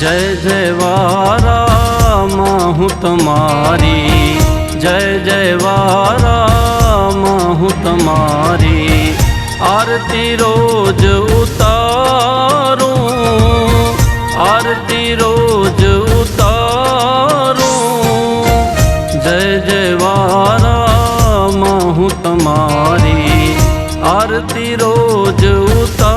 જય જય વારામાં હું તમારી જય જય વારામાં હું તમારી આરતી રોજ ઉતારું. આરતી રોજ ઉતારું. જય જય વારામાં હું તમારી આરતી રોજ ઉતારું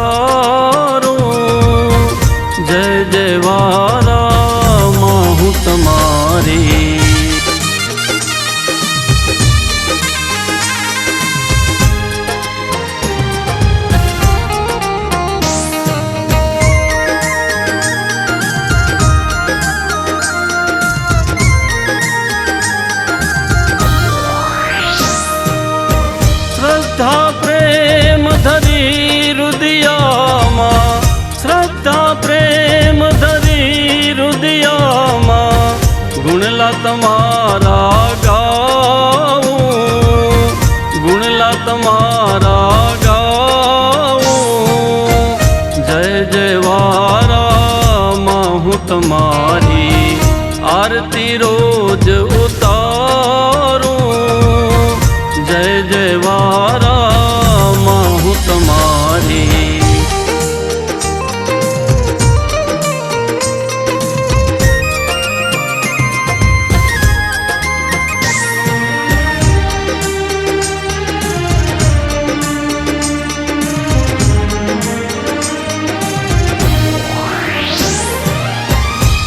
વારામાં હું તમારી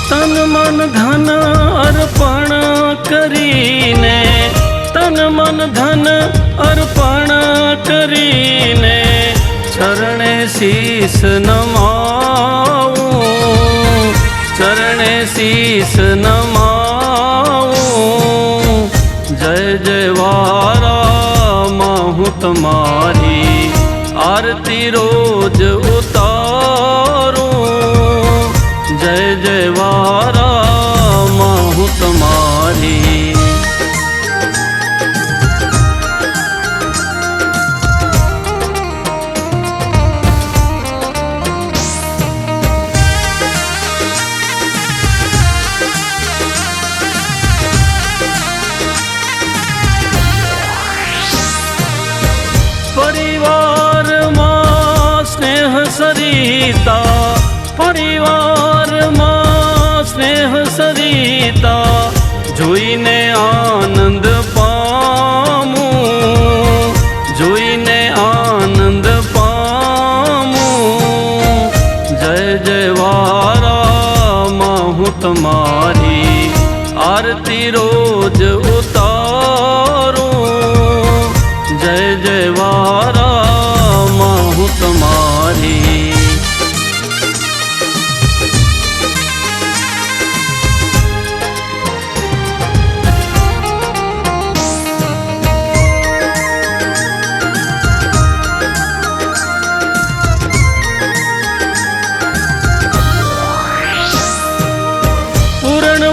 તન મન ધન અર્પણ કરીને તન મન ધન અર્પણ શીસ નમાવું ચરણે શીસ નમાવું. જય જય વારામાં હું તમારી આરતી રોજ પરિવારમાં સ્નેહ સરિતા પરિવારમાં સ્નેહ સરિતા.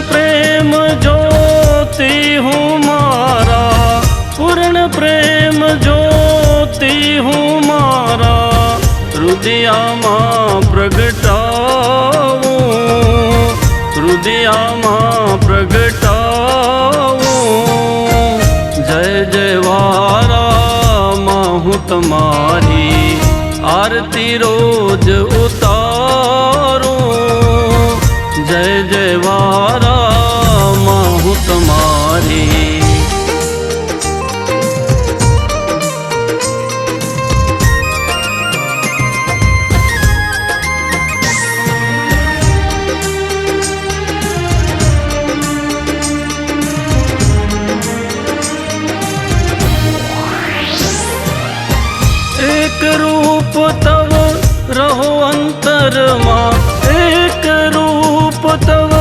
પ્રેમ જોતી હું મારા. પૂર્ણ પ્રેમ જોતી હું મારા. હૃદયામાં પ્રગટાવું. હૃદયામાં પ્રગટાવું. જય જય વારામાં હું તમારી આરતી રોજ ઉતારું. એક રૂપ તવ રહો અંતરમાં એક રૂપ તવ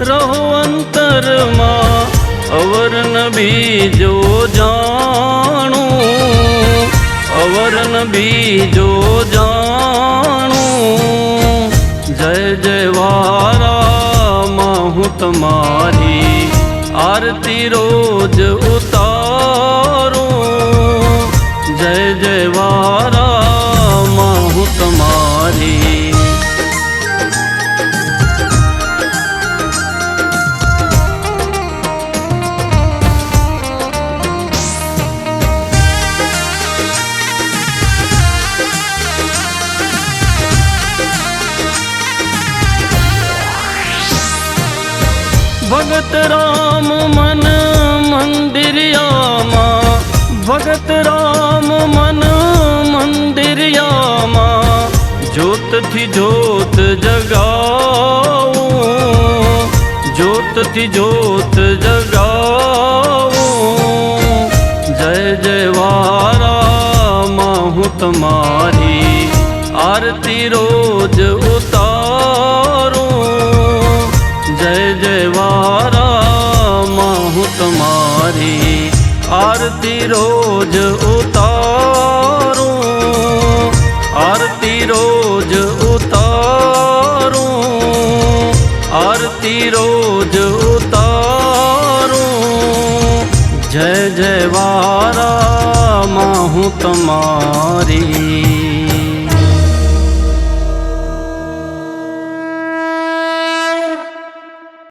રહો અંતરમાં અવર બીજો જાણું અવર બીજો જાણું જય જય વારામાં હું તમારી આરતી રોજ ઉતારું ભગત રામ મન મંદિરિયામાં ભગત રામ મન મંદિરિયામાં જ્યોતથી જ્યોત જગાવું. જ્યોતથી જ્યોત જગાવું. જય જય વારામાં હું તમારી આરતી રોજ રોજ ઉતારું આરતી રોજ ઉતારું આરતી રોજ ઉતારું. જય જય વારામાં હું તમારી